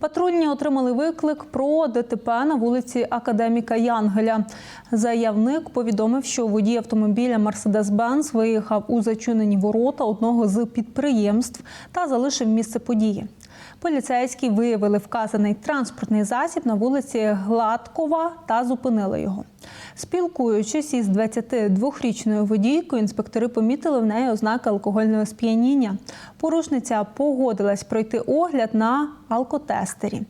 Патрульні отримали виклик про ДТП на вулиці Академіка Янгеля. Заявник повідомив, що водій автомобіля Мерседес-Бенц виїхав у зачинені ворота одного з підприємств та залишив місце події. Поліцейські виявили вказаний транспортний засіб на вулиці Гладкова та зупинили його. Спілкуючись із 22-річною водійкою, інспектори помітили в неї ознаки алкогольного сп'яніння. Порушниця погодилась пройти огляд на алкотестері.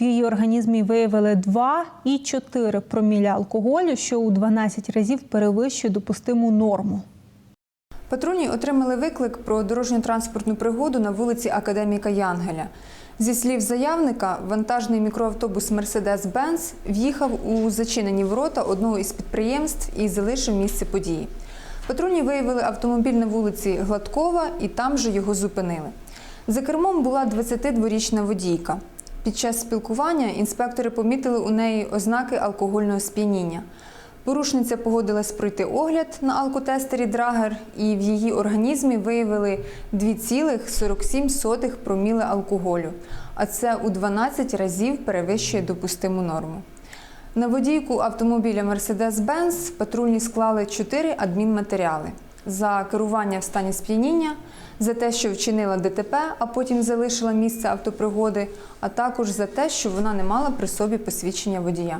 В її організмі виявили 2,4 проміля алкоголю, що у 12 разів перевищує допустиму норму. Патрульні отримали виклик про дорожньо-транспортну пригоду на вулиці Академіка Янгеля. Зі слів заявника, вантажний мікроавтобус Мерседес-Бенц в'їхав у зачинені ворота одного із підприємств і залишив місце події. Патрульні виявили автомобіль на вулиці Гладкова і там же його зупинили. За кермом була 22-річна водійка. Під час спілкування інспектори помітили у неї ознаки алкогольного сп'яніння. Порушниця погодилась пройти огляд на алкотестері Драгер, і в її організмі виявили 2,47 проміли алкоголю, а це у 12 разів перевищує допустиму норму. На водійку автомобіля Mercedes-Benz патрульні склали 4 адмінматеріали за керування в стані сп'яніння, за те, що вчинила ДТП, а потім залишила місце автопригоди, а також за те, що вона не мала при собі посвідчення водія.